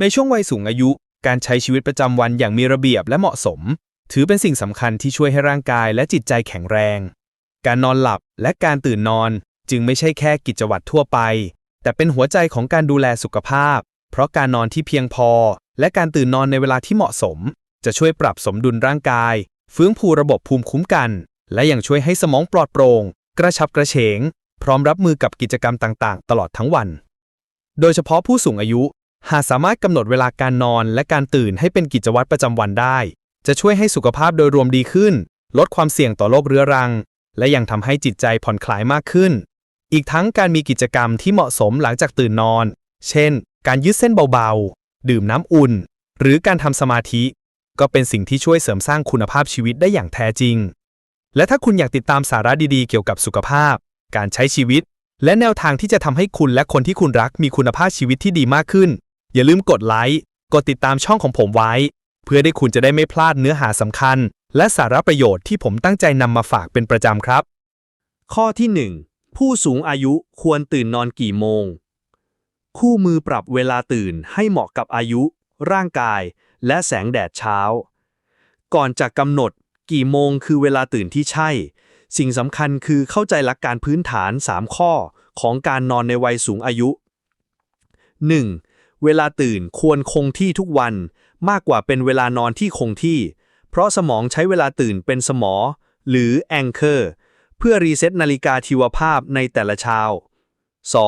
ในช่วงวัยสูงอายุ การใช้ชีวิตประจำวันอย่างมีระเบียบและเหมาะสม ถือเป็นสิ่งสำคัญที่ช่วยให้ร่างกายและจิตใจแข็งแรง การนอนหลับและการตื่นนอนจึงไม่ใช่แค่กิจวัตรทั่วไป แต่เป็นหัวใจของการดูแลสุขภาพ เพราะการนอนที่เพียงพอ และการตื่นนอนในเวลาที่เหมาะสม จะช่วยปรับสมดุลร่างกาย ฟื้นฟูระบบภูมิคุ้มกัน และยังช่วยให้สมองปลอดโปร่งกระชับกระเฉง พร้อมรับมือกับกิจกรรมต่างๆ ตลอดทั้งวัน โดยเฉพาะผู้สูงอายุ หากสามารถกำหนดเวลาการนอนและการตื่นให้เป็นกิจวัตรประจำวันได้ จะช่วยให้สุขภาพโดยรวมดีขึ้น ลดความเสี่ยงต่อโรคเรื้อรัง และยังทำให้จิตใจผ่อนคลายมากขึ้น อีกทั้งการมีกิจกรรมที่เหมาะสมหลังจากตื่นนอน เช่น การยืดเส้นเบาๆ ดื่มน้ำอุ่น หรือการทำสมาธิ ก็เป็นสิ่งที่ช่วยเสริมสร้างคุณภาพชีวิตได้อย่างแท้จริง และถ้าคุณอยากติดตามสาระดีๆ เกี่ยวกับสุขภาพ การใช้ชีวิต และแนวทางที่จะทำให้คุณและคนที่คุณรักมีคุณภาพชีวิตที่ดีมากขึ้น อย่าลืมกดไลค์ กดติดตามช่องของผมไว้ เพื่อได้คุณจะได้ไม่พลาดเนื้อหาสำคัญ และสาระประโยชน์ที่ผมตั้งใจนำมาฝากเป็นประจำครับ ข้อที่ 1 ผู้สูงอายุควรตื่นนอนกี่โมง คู่มือปรับเวลาตื่นให้เหมาะกับอายุ ร่างกาย และแสงแดดเช้า ก่อนจะกำหนดกี่โมงคือเวลาตื่นที่ใช่ สิ่งสำคัญคือเข้าใจหลักการพื้นฐาน 3 ข้อของการนอนในวัยสูงอายุ 1. เวลาตื่นควรคงที่ทุกวันมากกว่าเป็นเวลานอนที่คงที่ เพราะสมองใช้เวลาตื่นเป็นสมอ หรือแองเกอร์เพื่อรีเซ็ตนาฬิกาชีวภาพในแต่ละเช้า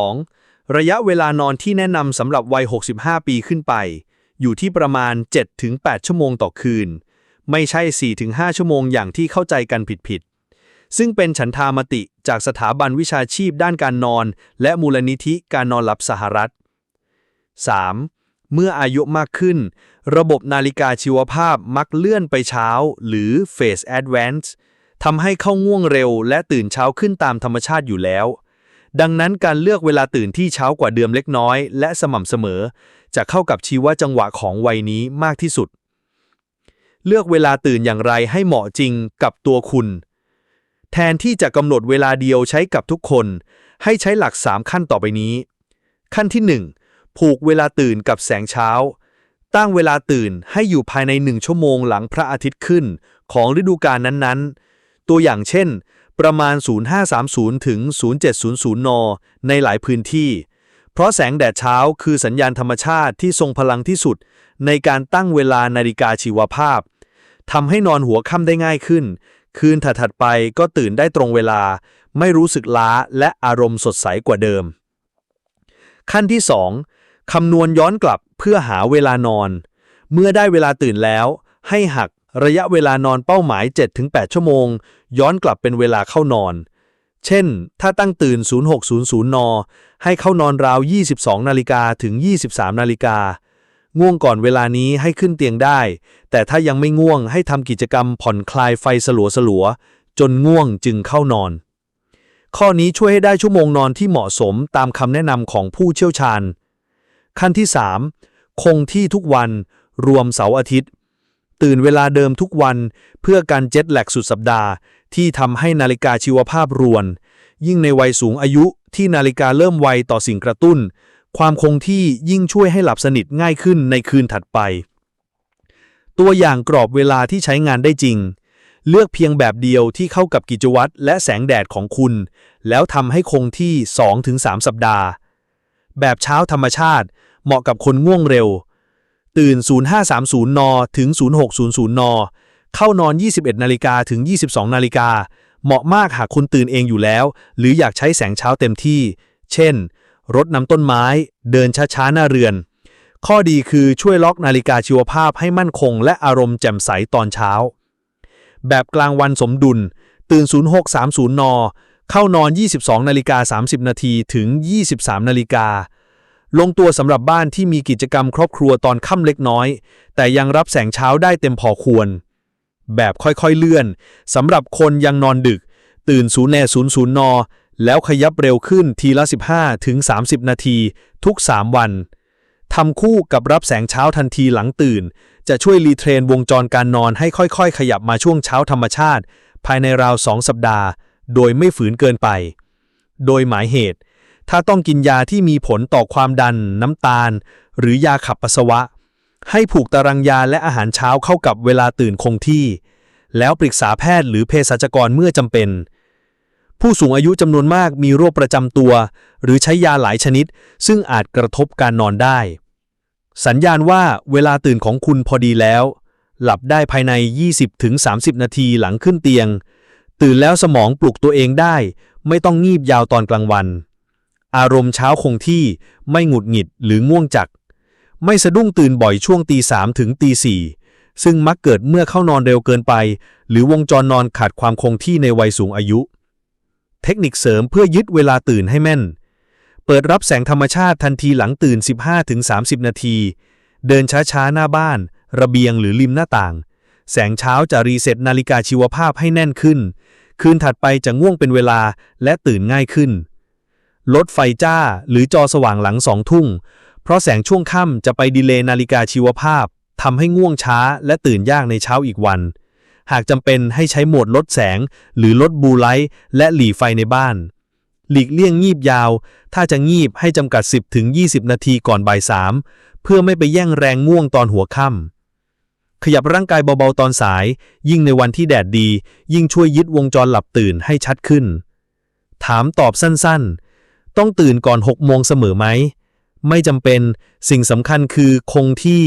2. ระยะเวลานอนที่แนะนำสำหรับวัย 65 ปีขึ้นไป อยู่ที่ประมาณ 7-8 ชั่วโมงต่อคืน ไม่ใช่ 4-5 ชั่วโมงอย่างที่เข้าใจกันผิดๆ ซึ่งเป็นฉันทามติจากสถาบันวิชาชีพด้านการนอน และมูลนิธิการนอนหลับสหรัฐ 3. เมื่ออายุมากขึ้น ระบบนาฬิกาชีวภาพมักเลื่อนไปเช้า หรือ Phase Advance ทำให้เข้าง่วงเร็ว และตื่นเช้าขึ้นตามธรรมชาติอยู่แล้ว ดังนั้นการเลือกเวลาตื่นที่เช้ากว่าเดิมเล็กน้อย และสม่ำเสมอ จะเข้ากับชีวจังหวะของวัยนี้มากที่สุด เลือกเวลาตื่นอย่างไรให้เหมาะจริงกับตัวคุณ แทนที่จะกำหนดเวลาเดียวใช้กับทุกคน ให้ใช้หลัก 3 ขั้นต่อไปนี้ ขั้นที่ 1 ผูกเวลาตื่นกับแสงเช้า ตั้งเวลาตื่นให้อยู่ภายใน1ชั่วโมงหลังพระอาทิตย์ขึ้นของฤดูกาลนั้นๆ ตัวอย่างเช่น ประมาณ 0530 ถึง 0700 น ในหลายพื้นที่ เพราะแสงแดดเช้าคือสัญญาณธรรมชาติที่ทรงพลังที่สุด ในการตั้งเวลานาฬิกาชีวภาพทำให้นอนหัวค่ำได้ง่ายขึ้น คืนถัดๆไปก็ตื่นได้ตรงเวลา ไม่รู้สึกล้าและอารมณ์สดใสกว่าเดิม ขั้นที่ 2 คำนวณย้อนกลับเพื่อหาเวลานอน เมื่อได้เวลาตื่นแล้ว ให้หักระยะเวลานอนเป้าหมาย 7-8 ชั่วโมง ย้อนกลับเป็นเวลาเข้านอน เช่น ถ้าตั้งตื่น 0600 น ให้เข้านอนราว 22 นาฬิกาถึง 23 นาฬิกา ง่วงก่อนเวลานี้ให้ขึ้นเตียงได้ แต่ถ้ายังไม่ง่วงให้ทำกิจกรรมผ่อนคลายไฟสลัวสลัวๆจนง่วงจึงเข้านอน ข้อนี้ช่วยให้ได้ชั่วโมงนอนที่เหมาะสมตามคำแนะนำของผู้เชี่ยวชาญ ขั้นที่ 3 คงที่ทุกวัน รวมเสาร์อาทิตย์ ตื่นเวลาเดิมทุกวันเพื่อการเจ็ตแลกสุดสัปดาห์ ที่ทำให้นาฬิกาชีวภาพรวน ยิ่งในวัยสูงอายุที่นาฬิกาเริ่มไวต่อสิ่งกระตุ้น ความคงที่ยิ่งช่วยให้หลับสนิทง่ายขึ้นในคืนถัดไป ตัวอย่างกรอบเวลาที่ใช้งานได้จริง เลือกเพียงแบบเดียวที่เข้ากับกิจวัตรและแสงแดดของคุณ แล้วทำให้คงที่ 2-3 สัปดาห์ แบบเช้าธรรมชาติ เหมาะกับคนง่วงเร็ว ตื่น 0530 น ถึง 0600 น เข้านอน 21 นาฬิกาถึง 22 นาฬิกา เหมาะมากหากคุณตื่นเองอยู่แล้ว หรืออยากใช้แสงเช้าเต็มที่ เช่น รดน้ำต้นไม้ เดินช้าๆ หน้าเรือน ข้อดีคือช่วยล็อกนาฬิกาชีวภาพให้มั่นคง และอารมณ์แจ่มใสตอนเช้า แบบกลางวันสมดุล ตื่น 0630 น เข้านอน 22 นาฬิกา 30 นาที ถึง 23 นาฬิกา ลงตัวสำหรับบ้านที่มีกิจกรรมครอบครัวตอนค่ำเล็กน้อย แต่ยังรับแสงเช้าได้เต็มพอควร แบบค่อยๆเลื่อนสำหรับคนยังนอนดึก ตื่น0แน00นแล้วขยับเร็วขึ้นทีละ 15 ถึง 30 นาที ทุก 3 วันทำคู่กับรับแสงเช้าทันทีหลังตื่น จะช่วยรีเทรนวงจรการนอนให้ค่อยๆ ขยับมาช่วงเช้าธรรมชาติ ภายในราว2สัปดาห์ โดยไม่ฝืนเกินไป โดยหมายเหตุ ถ้าต้องกินยาที่มีผลต่อความดัน น้ำตาล หรือยาขับปัสสาวะ ให้ผูกตารางยาและอาหารเช้าเข้ากับเวลาตื่นคงที่ แล้วปรึกษาแพทย์หรือเภสัชกรเมื่อจำเป็น ผู้สูงอายุจำนวนมากมีโรคประจำตัว หรือใช้ยาหลายชนิด ซึ่งอาจกระทบการนอนได้ สัญญาณว่าเวลาตื่นของคุณพอดีแล้ว หลับได้ภายใน 20-30 นาทีหลังขึ้นเตียง ตื่นแล้วสมองปลุกตัวเองได้ ไม่ต้องงีบยาวตอนกลางวัน อารมณ์เช้าคงที่ไม่หงุดหงิดหรือง่วงจัก ไม่สะดุ้งตื่นบ่อยช่วงตีสามถึงตีสี่ซึ่งมักเกิดเมื่อเข้านอนเร็วเกินไป หรือวงจรนอนขาดความคงที่ในวัยสูงอายุ เทคนิคเสริมเพื่อยึดเวลาตื่นให้แม่น เปิดรับแสงธรรมชาติทันทีหลังตื่น 15-30 นาที เดินช้าๆ หน้าบ้าน ระเบียงหรือริมหน้าต่าง แสงเช้าจะรีเซ็ตนาฬิกาชีวภาพให้แน่นขึ้น คืนถัดไปจะง่วงเป็นเวลาและตื่นง่ายขึ้น ลดไฟจ้าหรือจอสว่างหลังสองทุ่ง เพราะแสงช่วงค่ำจะไปดีเลย์นาฬิกาชีวภาพทำให้ง่วงช้าและตื่นยากในเช้าอีกวัน หากจำเป็นให้ใช้โหมดลดแสง หรือลดบูไลท์และหลีไฟในบ้าน หลีกเลี่ยงงีบยาว ถ้าจะงีบให้จำกัด 10-20 นาทีก่อนบ่ายสามเพื่อไม่ไปแย่งแรงง่วงตอนหัวค่ำขยับร่างกายเบาๆตอนสาย ยิ่งในวันที่แดดดี ยิ่งช่วยยึดวงจรหลับตื่นให้ชัดขึ้น ถามตอบสั้นๆ ต้องตื่นก่อน6โมงเสมอไหม ไม่จำเป็น สิ่งสำคัญคือคงที่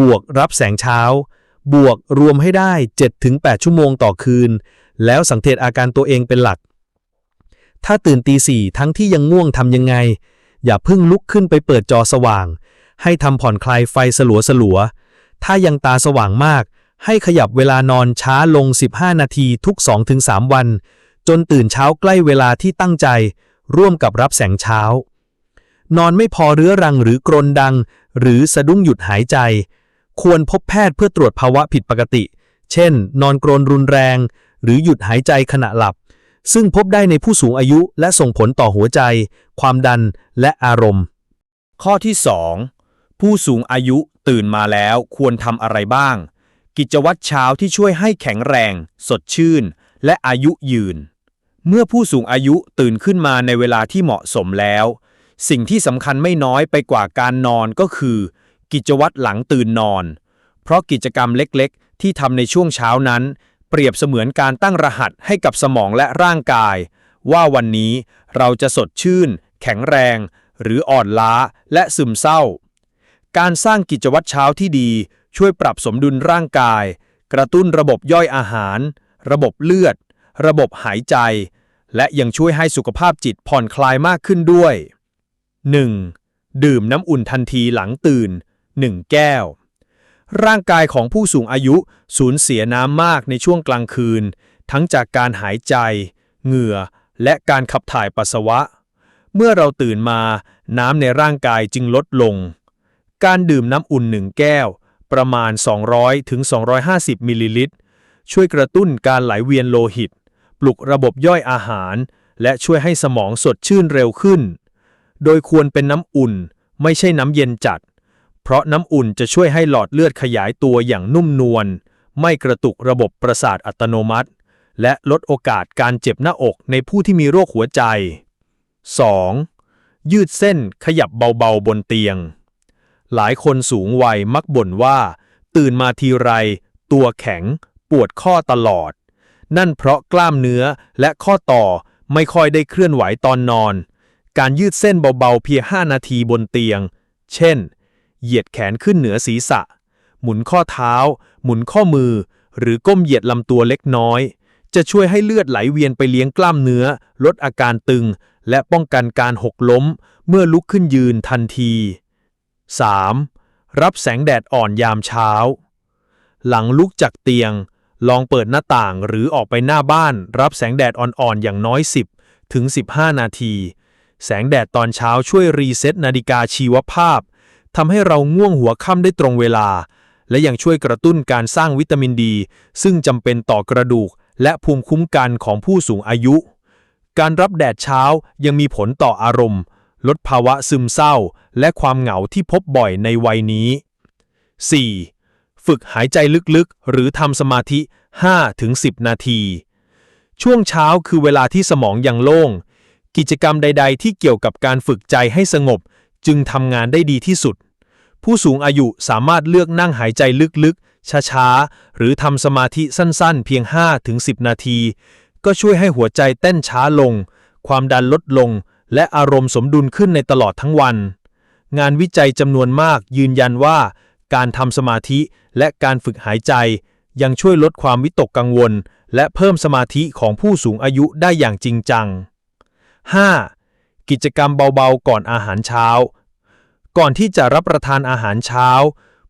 บวกรับแสงเช้า บวกรวมให้ได้ 7-8 ชั่วโมงต่อคืน แล้วสังเกตอาการตัวเองเป็นหลัก ถ้าตื่นตีสี่ทั้งที่ยังง่วงทำยังไง อย่าเพิ่งลุกขึ้นไปเปิดจอสว่าง ให้ทำผ่อนคลายไฟสลัวสลัวๆถ้ายังตาสว่างมาก ให้ขยับเวลานอนช้าลง 15 นาทีทุก 2-3 วัน จนตื่นเช้าใกล้เวลาที่ตั้งใจ ร่วมกับรับแสงเช้า นอนไม่พอเรื้อรังหรือกรนดัง หรือสะดุ้งหยุดหายใจ ควรพบแพทย์เพื่อตรวจภาวะผิดปกติ เช่น นอนกรนรุนแรง หรือหยุดหายใจขณะหลับ ซึ่งพบได้ในผู้สูงอายุและส่งผลต่อหัวใจ ความดันและอารมณ์ ข้อที่ 2 ผู้สูงอายุตื่นมาแล้วควรทำอะไรบ้าง กิจวัตรเช้าที่ช่วยให้แข็งแรง สดชื่น และอายุยืน เมื่อผู้สูงอายุตื่นขึ้นมาในเวลาที่เหมาะสมแล้ว สิ่งที่สำคัญไม่น้อยไปกว่าการนอนก็คือ กิจวัตรหลังตื่นนอน เพราะกิจกรรมเล็กๆ ที่ทำในช่วงเช้านั้น เปรียบเสมือนการตั้งรหัสให้กับสมองและร่างกาย ว่าวันนี้เราจะสดชื่น แข็งแรง หรืออ่อนล้าและซึมเศร้า การสร้างกิจวัตรเช้าที่ดี ช่วยปรับสมดุลร่างกาย กระตุ้นระบบย่อยอาหาร ระบบเลือด ระบบหายใจ และยังช่วยให้สุขภาพจิตผ่อนคลายมากขึ้นด้วย 1. ดื่มน้ำอุ่นทันทีหลังตื่น 1 แก้ว ร่างกายของผู้สูงอายุสูญเสียน้ำมากในช่วงกลางคืน ทั้งจากการหายใจ เหงื่อ และการขับถ่ายปัสสาวะ เมื่อเราตื่นมา น้ำในร่างกายจึงลดลง การดื่มน้ำอุ่นหนึ่งแก้ว ประมาณ 200ถึง250 มิลลิลิตร ช่วยกระตุ้นการไหลเวียนโลหิต ปลุกระบบย่อยอาหาร และช่วยให้สมองสดชื่นเร็วขึ้น โดยควรเป็นน้ำอุ่น ไม่ใช่น้ำเย็นจัด เพราะน้ำอุ่นจะช่วยให้หลอดเลือดขยายตัวอย่างนุ่มนวล ไม่กระตุกระบบประสาทอัตโนมัติ และลดโอกาสการเจ็บหน้าอกในผู้ที่มีโรคหัวใจ 2. ยืดเส้นขยับเบาๆบนเตียง หลายคนสูงวัยมักบ่นว่า ตื่นมาทีไร ตัวแข็ง ปวดข้อตลอด นั่นเพราะกล้ามเนื้อและข้อต่อไม่ค่อยได้เคลื่อนไหวตอนนอน การยืดเส้นเบาๆเพียง5นาทีบนเตียง เช่น เหยียดแขนขึ้นเหนือศีรษะ หมุนข้อเท้า หมุนข้อมือ หรือก้มเหยียดลำตัวเล็กน้อย จะช่วยให้เลือดไหลเวียนไปเลี้ยงกล้ามเนื้อ ลดอาการตึง และป้องกันการหกล้ม เมื่อลุกขึ้นยืนทันที 3. รับแสงแดดอ่อนยามเช้า หลังลุกจากเตียง ลองเปิดหน้าต่างหรือออกไปหน้าบ้าน รับแสงแดดอ่อนๆ อย่างน้อย 10 ถึง 15 นาที แสงแดดตอนเช้าช่วยรีเซ็ตนาฬิกาชีวภาพทำให้เราง่วงหัวค่ำได้ตรงเวลา และยังช่วยกระตุ้นการสร้างวิตามินดี ซึ่งจำเป็นต่อกระดูก และภูมิคุ้มกันของผู้สูงอายุ การรับแดดเช้ายังมีผลต่ออารมณ์ ลดภาวะซึมเศร้า และความเหงาที่พบบ่อยในวัยนี้ 4. ฝึกหายใจลึกๆ หรือทำสมาธิ 5-10 นาที ช่วงเช้าคือเวลาที่สมองยังโล่ง กิจกรรมใด ๆ ที่เกี่ยวกับการฝึกใจให้สงบ จึงทำงานได้ดีที่สุด ผู้สูงอายุสามารถเลือกนั่งหายใจลึกๆ ช้าๆ หรือทำสมาธิสั้นๆ เพียง 5-10 นาที ก็ช่วยให้หัวใจเต้นช้าลง ความดันลดลง และอารมณ์สมดุลขึ้นในตลอดทั้งวัน งานวิจัยจำนวนมากยืนยันว่า การทำสมาธิและการฝึกหายใจ ยังช่วยลดความวิตกกังวล และเพิ่มสมาธิของผู้สูงอายุได้อย่างจริงจัง 5. กิจกรรมเบาๆ ก่อนอาหารเช้า ก่อนที่จะรับประทานอาหารเช้า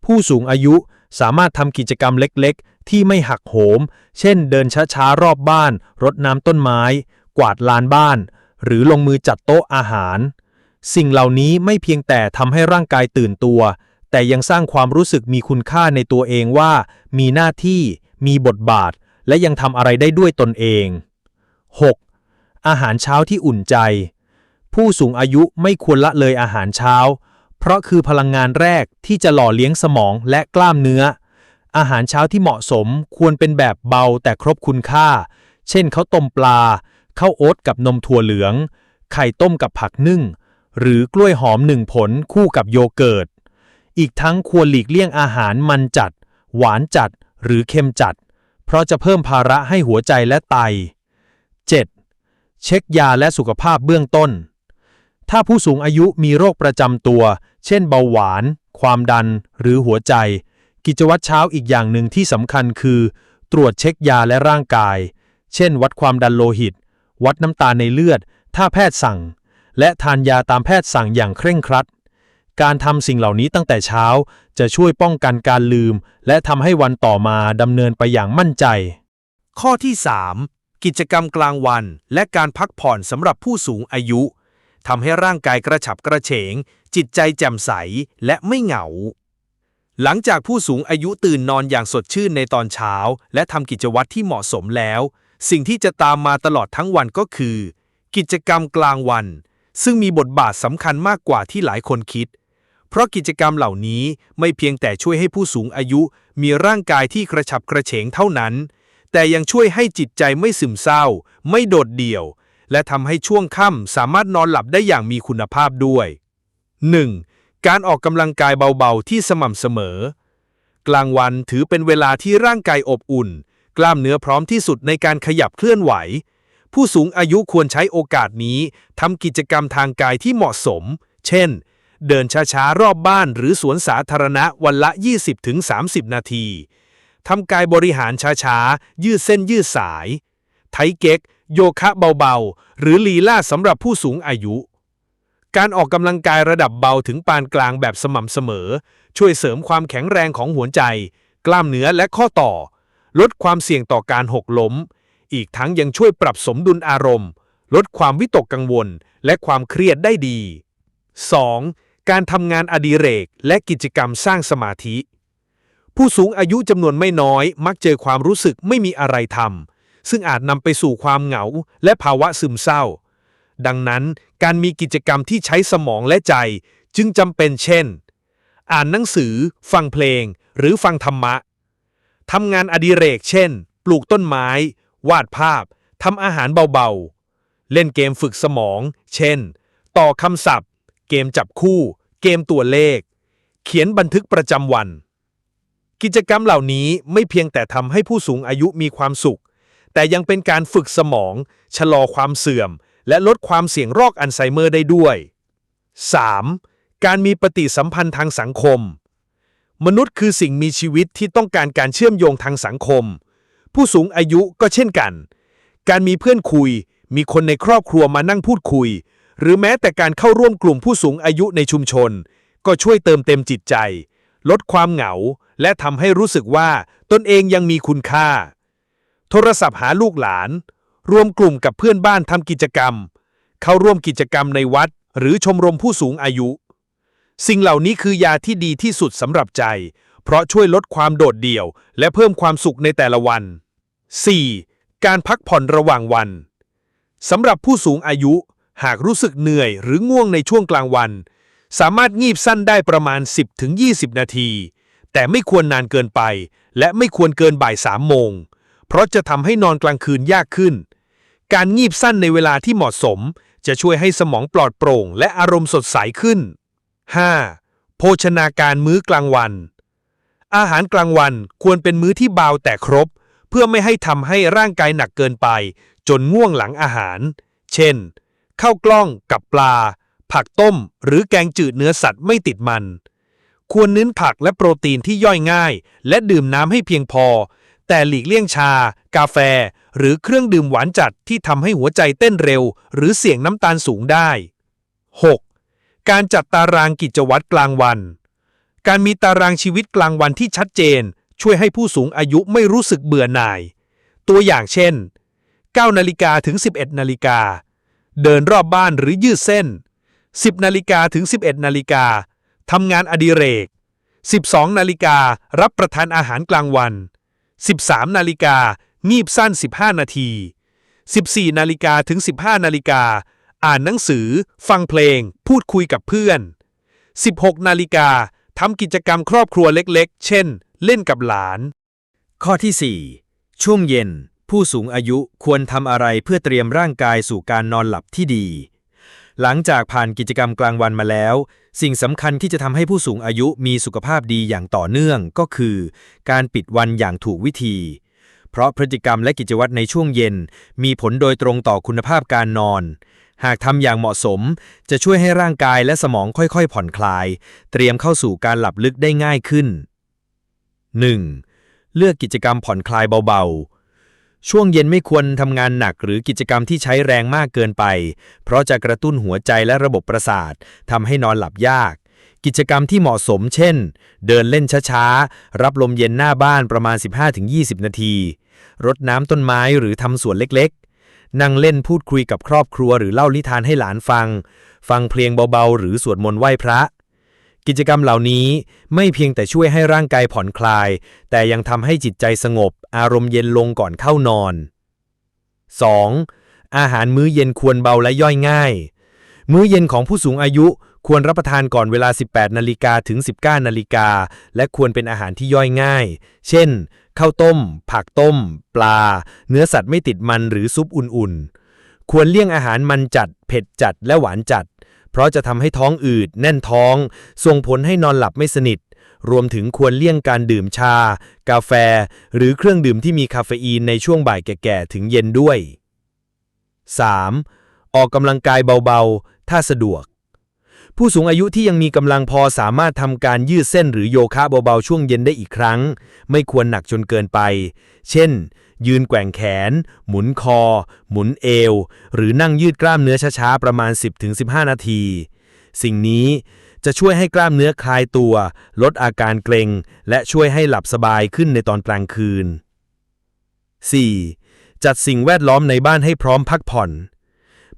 ผู้สูงอายุสามารถทำกิจกรรมเล็กๆ ที่ไม่หักโหม เช่น เดินช้าๆ รอบบ้าน รดน้ำต้นไม้ กวาดลานบ้าน หรือลงมือจัดโต๊ะอาหาร สิ่งเหล่านี้ไม่เพียงแต่ทำให้ร่างกายตื่นตัว แต่ยังสร้างความรู้สึกมีคุณค่าในตัวเองว่า มีหน้าที่ มีบทบาท และยังทำอะไรได้ด้วยตนเอง 6. อาหารเช้าที่อุ่นใจ ผู้สูงอายุไม่ควรละเลยอาหารเช้า เพราะคือพลังงานแรกที่จะหล่อเลี้ยงสมองและกล้ามเนื้อ อาหารเช้าที่เหมาะสมควรเป็นแบบเบาแต่ครบคุณค่า เช่นข้าวต้มปลาข้าวโอ๊ตกับนมถั่วเหลือง ไข่ต้มกับผักนึ่ง หรือกล้วยหอมหนึ่งผลคู่กับโยเกิร์ต อีกทั้งควรหลีกเลี่ยงอาหารมันจัด หวานจัด หรือเค็มจัด เพราะจะเพิ่มภาระให้หัวใจและไต 7. เช็คยาและสุขภาพเบื้องต้น ถ้าผู้สูงอายุมีโรคประจำตัว เช่นเบาหวาน ความดัน หรือหัวใจ กิจวัตรเช้าอีกอย่างหนึ่งที่สำคัญคือ ตรวจเช็คยาและร่างกาย เช่น วัดความดันโลหิต วัดน้ำตาลในเลือด ถ้าแพทย์สั่ง และทานยาตามแพทย์สั่งอย่างเคร่งครัด การทำสิ่งเหล่านี้ตั้งแต่เช้า จะช่วยป้องกันการลืม และทำให้วันต่อมาดำเนินไปอย่างมั่นใจ ข้อที่ 3 กิจกรรมกลางวัน และการพักผ่อนสำหรับผู้สูงอายุทำให้ร่างกายกระฉับกระเฉง จิตใจแจ่มใสและไม่เหงา หลังจากผู้สูงอายุตื่นนอนอย่างสดชื่นในตอนเช้า และทำกิจวัตรที่เหมาะสมแล้ว สิ่งที่จะตามมาตลอดทั้งวันก็คือ กิจกรรมกลางวัน ซึ่งมีบทบาทสำคัญมากกว่าที่หลายคนคิด ราะกิจกรรมเหล่านี้ไม่เพียงแต่ช่วยให้ผู้สูงอายุมีร่างกายที่กระฉับกระเฉงเท่านั้น แต่ยังช่วยให้จิตใจไม่ซึมเศร้า ไม่โดดเดี่ยว และทำให้ช่วงค่ำสามารถนอนหลับได้อย่างมีคุณภาพด้วย 1. การออกกำลังกายเบาๆที่สม่ำเสมอ กลางวันถือเป็นเวลาที่ร่างกายอบอุ่น กล้ามเนื้อพร้อมที่สุดในการขยับเคลื่อนไหว ผู้สูงอายุควรใช้โอกาสนี้ทำกิจกรรมทางกายที่เหมาะสม เช่น เดินช้าๆ รอบบ้านหรือสวนสาธารณะวันละ 20-30 นาทีทำกายบริหารช้าๆ ยืดเส้นยืดสาย ไทเก๊ก โยคะเบาๆ หรือลีลาสำหรับผู้สูงอายุ การออกกำลังกายระดับเบาถึงปานกลางแบบสม่ำเสมอ ช่วยเสริมความแข็งแรงของหัวใจ กล้ามเนื้อและข้อต่อ ลดความเสี่ยงต่อการหกล้ม อีกทั้งยังช่วยปรับสมดุลอารมณ์ ลดความวิตกกังวล และความเครียดได้ดี 2. การทำงานอดิเรก และกิจกรรมสร้างสมาธิ ผู้สูงอายุจำนวนไม่น้อย มักเจอความรู้สึกไม่มีอะไรทำซึ่งอาจนำไปสู่ความเหงาและภาวะซึมเศร้า ดังนั้นการมีกิจกรรมที่ใช้สมองและใจจึงจำเป็นเช่น อ่านหนังสือ ฟังเพลง หรือฟังธรรมะทำงานอดิเรก เช่น ปลูกต้นไม้ วาดภาพทำอาหารเบาๆ เล่นเกมฝึกสมอง เช่น ต่อคำศัพท์ เกมจับคู่ เกมตัวเลข เขียนบันทึกประจำวัน กิจกรรมเหล่านี้ไม่เพียงแต่ทำให้ผู้สูงอายุมีความสุข แต่ยังเป็นการฝึกสมอง ชะลอความเสื่อม และลดความเสี่ยงโรคอัลไซเมอร์ได้ด้วย 3. การมีปฏิสัมพันธ์ทางสังคม มนุษย์คือสิ่งมีชีวิตที่ต้องการการเชื่อมโยงทางสังคม ผู้สูงอายุก็เช่นกัน การมีเพื่อนคุย มีคนในครอบครัวมานั่งพูดคุย หรือแม้แต่การเข้าร่วมกลุ่มผู้สูงอายุในชุมชน ก็ช่วยเติมเต็มจิตใจ ลดความเหงา และทำให้รู้สึกว่าตนเองยังมีคุณค่า โทรศัพท์หาลูกหลาน รวมกลุ่มกับเพื่อนบ้านทำกิจกรรม เข้าร่วมกิจกรรมในวัด หรือชมรมผู้สูงอายุ สิ่งเหล่านี้คือยาที่ดีที่สุดสำหรับใจ เพราะช่วยลดความโดดเดี่ยว และเพิ่มความสุขในแต่ละวัน 4. การพักผ่อนระหว่างวันสำหรับผู้สูงอายุ หากรู้สึกเหนื่อยหรือง่วงในช่วงกลางวัน สามารถงีบสั้นได้ประมาณ 10-20 นาที แต่ไม่ควรนานเกินไป และไม่ควรเกินบ่ายสามโมง เพราะจะทำให้นอนกลางคืนยากขึ้น การงีบสั้นในเวลาที่เหมาะสม จะช่วยให้สมองปลอดโปร่ง และอารมณ์สดใสขึ้น 5. โภชนาการมื้อกลางวัน อาหารกลางวันควรเป็นมื้อที่เบาแต่ครบ เพื่อไม่ให้ทำให้ร่างกายหนักเกินไป จนง่วงหลังอาหาร เช่น ข้าวกล้องกับปลา ผักต้ม หรือแกงจืดเนื้อสัตว์ไม่ติดมัน ควรเน้นผักและโปรตีนที่ย่อยง่าย และดื่มน้ำให้เพียงพอ แต่หลีกเลี่ยงชา กาแฟ หรือเครื่องดื่มหวานจัดที่ทำให้หัวใจเต้นเร็ว หรือเสี่ยงน้ำตาลสูงได้ 6. การจัดตารางกิจวัตรกลางวัน การมีตารางชีวิตกลางวันที่ชัดเจน ช่วยให้ผู้สูงอายุไม่รู้สึกเบื่อหน่าย ตัวอย่างเช่น9นาฬิกาถึง 11นาฬิกา เดินรอบบ้านหรือยืดเส้น 10 นาฬิกาถึง 11 นาฬิกาทำงานอดิเรก 12 นาฬิการับประทานอาหารกลางวัน 13 นาฬิกางีบสั้น 15 นาที 14 นาฬิกาถึง 15 นาฬิกา อ่านหนังสือ ฟังเพลง พูดคุยกับเพื่อน 16 นาฬิกาทำกิจกรรมครอบครัวเล็กๆ เช่น เล่นกับหลาน ข้อที่ 4 ช่วงเย็น ผู้สูงอายุควรทำอะไรเพื่อเตรียมร่างกายสู่การนอนหลับที่ดี หลังจากผ่านกิจกรรมกลางวันมาแล้ว สิ่งสำคัญที่จะทำให้ผู้สูงอายุมีสุขภาพดีอย่างต่อเนื่องก็คือ การปิดวันอย่างถูกวิธี เพราะพฤติกรรมและกิจวัตรในช่วงเย็น มีผลโดยตรงต่อคุณภาพการนอน หากทำอย่างเหมาะสม จะช่วยให้ร่างกายและสมองค่อยๆ ผ่อนคลาย เตรียมเข้าสู่การหลับลึกได้ง่ายขึ้น 1. เลือกกิจกรรมผ่อนคลายเบาๆ ช่วงเย็นไม่ควรทำงานหนักหรือกิจกรรมที่ใช้แรงมากเกินไป เพราะจะกระตุ้นหัวใจและระบบประสาททำให้นอนหลับยาก กิจกรรมที่เหมาะสมเช่น เดินเล่นช้าๆ รับลมเย็นหน้าบ้านประมาณ 15-20 นาที รดน้ำต้นไม้หรือทำสวนเล็กๆ นั่งเล่นพูดคุยกับครอบครัวหรือเล่านิทานให้หลานฟัง ฟังเพลงเบาๆ หรือสวดมนต์ไหว้พระ กิจกรรมเหล่านี้ไม่เพียงแต่ช่วยให้ร่างกายผ่อนคลาย แต่ยังทำให้จิตใจสงบ อารมณ์เย็นลงก่อนเข้านอน 2. อาหารมื้อเย็นควรเบาและย่อยง่าย มื้อเย็นของผู้สูงอายุควรรับประทานก่อนเวลา 18 นาฬิกาถึง 19 นาฬิกา และควรเป็นอาหารที่ย่อยง่าย เช่น ข้าวต้ม ผักต้ม ปลา เนื้อสัตว์ไม่ติดมันหรือซุปอุ่นๆ ควรเลี่ยงอาหารมันจัด เผ็ดจัด และหวานจัด เพราะจะทำให้ท้องอืด แน่นท้อง ส่งผลให้นอนหลับไม่สนิท รวมถึงควรเลี่ยงการดื่มชา กาแฟ หรือเครื่องดื่มที่มีคาเฟอีนในช่วงบ่ายแก่ๆถึงเย็นด้วย 3. ออกกำลังกายเบาๆ ถ้าสะดวก ผู้สูงอายุที่ยังมีกำลังพอสามารถทำการยืดเส้นหรือโยคะเบาๆช่วงเย็นได้อีกครั้ง ไม่ควรหนักจนเกินไป เช่น ยืนแกว่งแขน หมุนคอ หมุนเอว หรือนั่งยืดกล้ามเนื้อช้าๆ ประมาณ 10-15 นาที สิ่งนี้จะช่วยให้กล้ามเนื้อคลายตัว ลดอาการเกร็ง และช่วยให้หลับสบายขึ้นในตอนกลางคืน 4. จัดสิ่งแวดล้อมในบ้านให้พร้อมพักผ่อน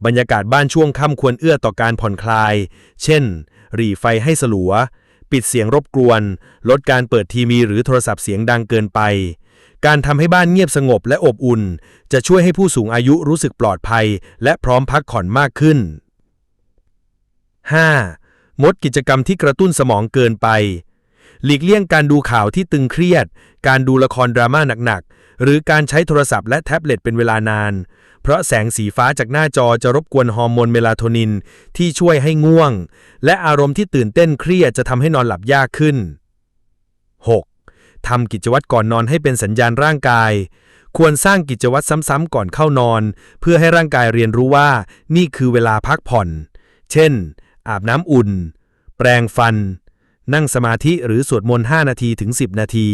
บรรยากาศบ้านช่วงค่ำควรเอื้อต่อการผ่อนคลาย เช่น หรี่ไฟให้สลัว ปิดเสียงรบกวน ลดการเปิดทีวีหรือโทรศัพท์เสียงดังเกินไป การทำให้บ้านเงียบสงบและอบอุ่น จะช่วยให้ผู้สูงอายุรู้สึกปลอดภัย และพร้อมพักผ่อนมากขึ้น 5. งดกิจกรรมที่กระตุ้นสมองเกินไป หลีกเลี่ยงการดูข่าวที่ตึงเครียด การดูละครดราม่าหนักๆ หรือการใช้โทรศัพท์และแท็บเล็ตเป็นเวลานาน เพราะแสงสีฟ้าจากหน้าจอจะรบกวนฮอร์โมนเมลาโทนินที่ช่วยให้ง่วง และอารมณ์ที่ตื่นเต้นเครียดจะทำให้นอนหลับยากขึ้น 6. ทำกิจวัตรก่อนนอนให้เป็นสัญญาณร่างกาย ควรสร้างกิจวัตรซ้ำๆก่อนเข้านอน เพื่อให้ร่างกายเรียนรู้ว่า นี่คือเวลาพักผ่อน เช่น อาบน้ำอุ่น แปรงฟัน นั่งสมาธิหรือสวดมนต์ 5 นาทีถึง 10 นาที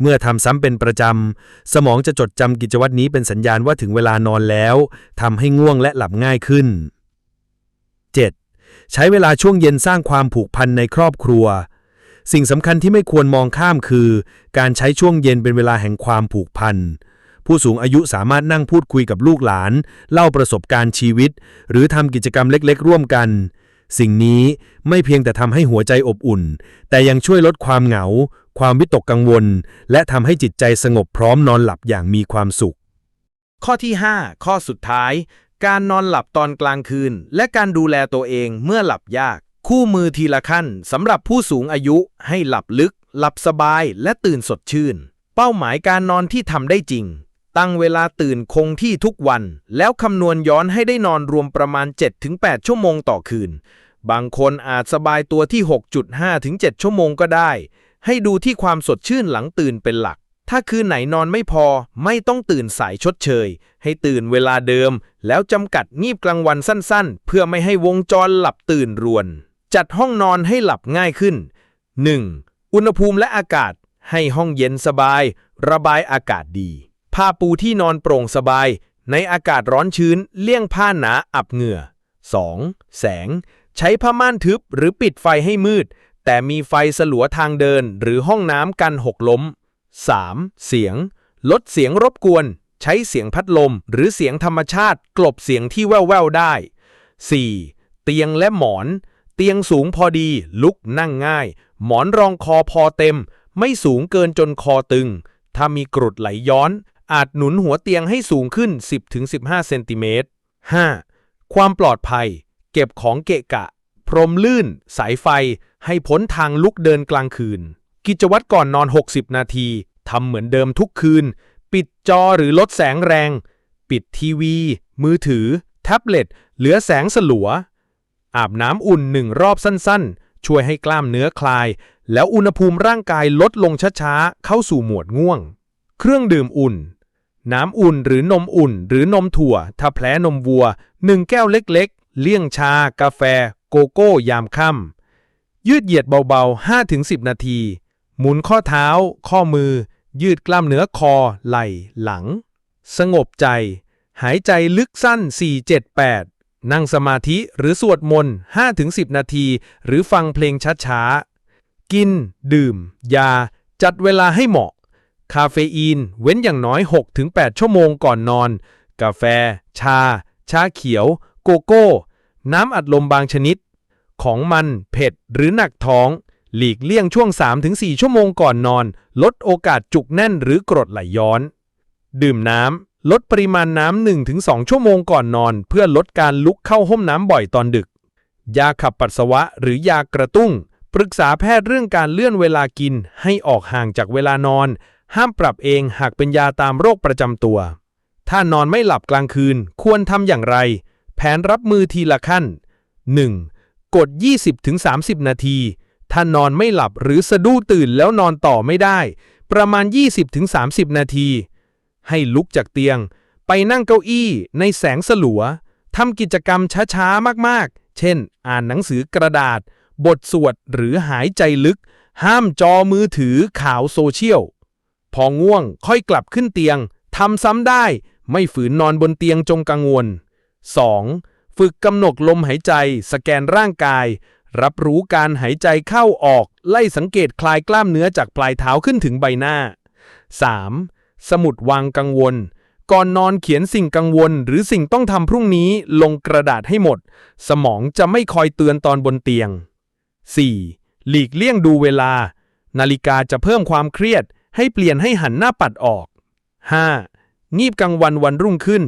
เมื่อทำซ้ำเป็นประจำ สมองจะจดจำกิจวัตรนี้เป็นสัญญาณว่าถึงเวลานอนแล้วทำให้ง่วงและหลับง่ายขึ้น 7. ใช้เวลาช่วงเย็นสร้างความผูกพันในครอบครัว สิ่งสำคัญที่ไม่ควรมองข้ามคือ การใช้ช่วงเย็นเป็นเวลาแห่งความผูกพัน ผู้สูงอายุสามารถนั่งพูดคุยกับลูกหลาน เล่าประสบการณ์ชีวิต หรือทำกิจกรรมเล็กๆ ร่วมกัน สิ่งนี้ไม่เพียงแต่ทำให้หัวใจอบอุ่น แต่ยังช่วยลดความเหงา ความวิตกกังวล และทำให้จิตใจสงบพร้อมนอนหลับอย่างมีความสุข ข้อที่ 5 ข้อสุดท้าย การนอนหลับตอนกลางคืน และการดูแลตัวเองเมื่อหลับยาก คู่มือทีละขั้นสำหรับผู้สูงอายุให้หลับลึก หลับสบายและตื่นสดชื่น เป้าหมายการนอนที่ทำได้จริง ตั้งเวลาตื่นคงที่ทุกวัน แล้วคำนวณย้อนให้ได้นอนรวมประมาณ 7-8 ชั่วโมงต่อคืน บางคนอาจสบายตัวที่ 6.5ถึง7ชั่วโมงก็ได้ ให้ดูที่ความสดชื่นหลังตื่นเป็นหลัก ถ้าคืนไหนนอนไม่พอไม่ต้องตื่นสายชดเชย ให้ตื่นเวลาเดิม แล้วจำกัดงีบกลางวันสั้นๆ เพื่อไม่ให้วงจรหลับตื่นรวน จัดห้องนอนให้หลับง่ายขึ้น 1. อุณหภูมิและอากาศให้ห้องเย็นสบาย ระบายอากาศดีผ้าปูที่นอนโปร่งสบาย ในอากาศร้อนชื้น เลี่ยงผ้าหนาอับเหงื่อ 2. แสง ใช้ผ้าม่านทึบหรือปิดไฟให้มืด แต่มีไฟสลัวทางเดินหรือห้องน้ำกันหกล้ม 3. เสียง ลดเสียงรบกวน ใช้เสียงพัดลมหรือเสียงธรรมชาติ กลบเสียงที่แว่วๆได้ 4. เตียงและหมอน เตียงสูงพอดี ลุกนั่งง่าย หมอนรองคอพอเต็ม ไม่สูงเกินจนคอตึง ถ้ามีกรดไหลย้อน อาจหนุนหัวเตียงให้สูงขึ้น 10-15 เซนติเมตร 5. ความปลอดภัย เก็บของเกะกะ พรมลื่น สายไฟ ให้พ้นทางลุกเดินกลางคืน กิจวัตรก่อนนอน 60 นาทีทำเหมือนเดิมทุกคืน ปิดจอหรือลดแสงแรง ปิดทีวี มือถือ แท็บเล็ต เหลือแสงสลัว อาบน้ำอุ่นหนึ่งรอบสั้นๆ ช่วยให้กล้ามเนื้อคลาย แล้วอุณหภูมิร่างกายลดลงช้าๆ เข้าสู่หมวดง่วง เครื่องดื่มอุ่น น้ำอุ่นหรือนมอุ่น หรือนมถั่ว ถ้าแพ้นมวัว1แก้วเล็กๆ เลี่ยงชา กาแฟ โกโก้ ยามค่ำยืดเหยียดเบาๆ 5-10 นาที หมุนข้อเท้า ข้อมือ ยืดกล้ามเนื้อคอ ไหล่ หลัง สงบใจ หายใจลึกสั้น 4-7-8 นั่งสมาธิหรือสวดมนต์ 5-10 นาที หรือฟังเพลงช้าๆ กิน ดื่ม ยา จัดเวลาให้เหมาะ คาเฟอีน เว้นอย่างน้อย 6-8 ชั่วโมงก่อนนอน กาแฟ ชา ชาเขียว โกโก้ น้ำอัดลมบางชนิด ของมันเผ็ดหรือหนักท้อง หลีกเลี่ยงช่วง 3-4 ชั่วโมงก่อนนอน ลดโอกาสจุกแน่นหรือกรดไหลย้อน ดื่มน้ำ ลดปริมาณน้ำ 1-2 ชั่วโมงก่อนนอน เพื่อลดการลุกเข้าห้องน้ำบ่อยตอนดึก ยาขับปัสสาวะหรือยากระตุ้ง ปรึกษาแพทย์เรื่องการเลื่อนเวลากิน ให้ออกห่างจากเวลานอน ห้ามปรับเองหากเป็นยาตามโรคประจำตัว ถ้านอนไม่หลับกลางคืน ควรทำอย่างไร แผนรับมือทีละขั้น 1. กด 20-30 นาที ถ้านอนไม่หลับหรือสะดุ้ตื่นแล้วนอนต่อไม่ได้ ประมาณ 20-30 นาที ให้ลุกจากเตียง ไปนั่งเก้าอี้ในแสงสลัวทำกิจกรรมช้าๆ มากๆ เช่น อ่านหนังสือกระดาษ บทสวดหรือหายใจลึก ห้ามจอมือถือข่าวโซเชียล พอง่วงค่อยกลับขึ้นเตียงทำซ้ำได้ ไม่ฝืนนอนบนเตียงจงกังวล 2. ฝึกกำหนดลมหายใจ สแกนร่างกาย รับรู้การหายใจเข้าออก ไล่สังเกตคลายกล้ามเนื้อจากปลายเท้าขึ้นถึงใบหน้า 3. สมุดวางกังวล ก่อนนอนเขียนสิ่งกังวล หรือสิ่งต้องทำพรุ่งนี้ลงกระดาษให้หมด สมองจะไม่คอยเตือนตอนบนเตียง 4. หลีกเลี่ยงดูเวลา นาฬิกาจะเพิ่มความเครียด ให้เปลี่ยนให้หันหน้าปัดออก 5. งีบกลางวันวันรุ่งขึ้น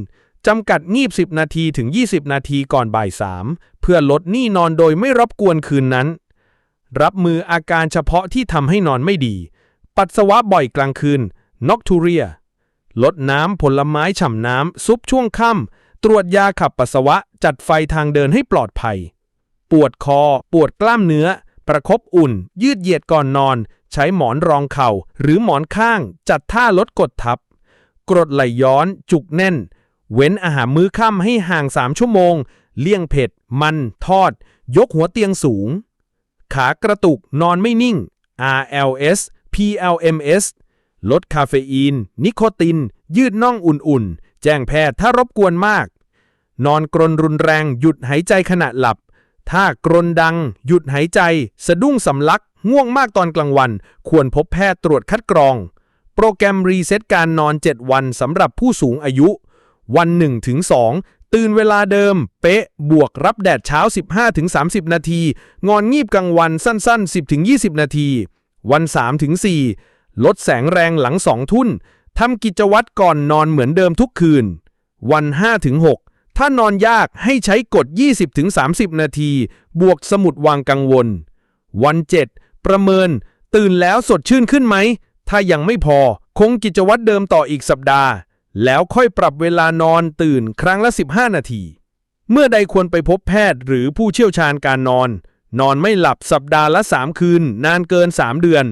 จำกัดงีบ 10 นาทีถึง 20 นาทีก่อนบ่าย 3 เพื่อลดหนี้นอนโดยไม่รบกวนคืนนั้น รับมืออาการเฉพาะที่ทำให้นอนไม่ดี ปัสสาวะบ่อยกลางคืน นกทูเรีย ลดน้ำผลไม้ฉ่ำน้ำ ซุปช่วงค่ำ ตรวจยาขับปัสสาวะ จัดไฟทางเดินให้ปลอดภัย ปวดคอ ปวดกล้ามเนื้อ ประคบอุ่น ยืดเหยียดก่อนนอน ใช้หมอนรองเข่า หรือหมอนข้าง จัดท่าลดกดทับ กรดไหลย้อน จุกแน่น เว้นอาหารมื้อค่ำให้ห่าง3ชั่วโมง เลี่ยงเผ็ด มัน ทอด ยกหัวเตียงสูง ขากระตุก นอนไม่นิ่ง RLS PLMS ลดคาเฟอีน นิโคติน ยืดน่องอุ่นๆ แจ้งแพทย์ถ้ารบกวนมาก นอนกรนรุนแรงหยุดหายใจขณะหลับ ถ้ากรนดัง หยุดหายใจ สะดุ้งสำลัก ง่วงมากตอนกลางวัน ควรพบแพทย์ตรวจคัดกรอง โปรแกรมรีเซ็ตการนอน 7 วันสำหรับผู้สูงอายุ วัน1ถึง2ตื่นเวลาเดิม เป๊ะ บวกรับแดดเช้า 15-30 นาที งอนงีบกลางวันสั้น ๆ 10-20 นาที วัน3ถึง4 ลดแสงแรงหลัง2ทุ่นทำกิจวัตรก่อนนอนเหมือนเดิมทุกคืน วัน5ถึง6ถ้านอนยากให้ใช้กด 20-30 นาที บวกสมุดวางกังวล วัน 7 ประเมิน ตื่นแล้วสดชื่นขึ้นไหม ถ้ายังไม่พอ คงกิจวัตรเดิมต่ออีกสัปดาห์ แล้วค่อยปรับเวลานอนตื่นครั้งละ 15 นาที เมื่อใดควรไปพบแพทย์หรือผู้เชี่ยวชาญการนอน นอนไม่หลับสัปดาห์ละ 3 คืน นานเกิน 3 เดือน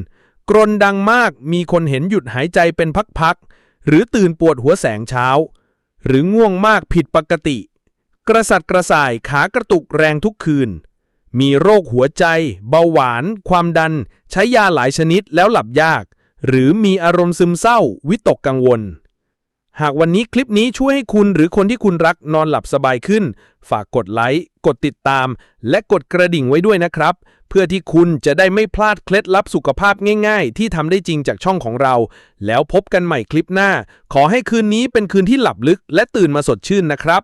กรนดังมากมีคนเห็นหยุดหายใจเป็นพักๆ หรือตื่นปวดหัวแสงเช้า หรือง่วงมากผิดปกติ กระสัดกระส่ายขากระตุกแรงทุกคืน มีโรคหัวใจ เบาหวาน ความดัน ใช้ยาหลายชนิดแล้วหลับยาก หรือมีอารมณ์ซึมเศร้า วิตกกังวล หากวันนี้คลิปนี้ช่วยให้คุณหรือคนที่คุณรักนอนหลับสบายขึ้น ฝากกดไลค์ กดติดตาม และกดกระดิ่งไว้ด้วยนะครับ เพื่อที่คุณจะได้ไม่พลาดเคล็ดลับสุขภาพง่าย ๆ ที่ทำได้จริงจากช่องของเรา แล้วพบกันใหม่คลิปหน้า ขอให้คืนนี้เป็นคืนที่หลับลึกและตื่นมาสดชื่นนะครับ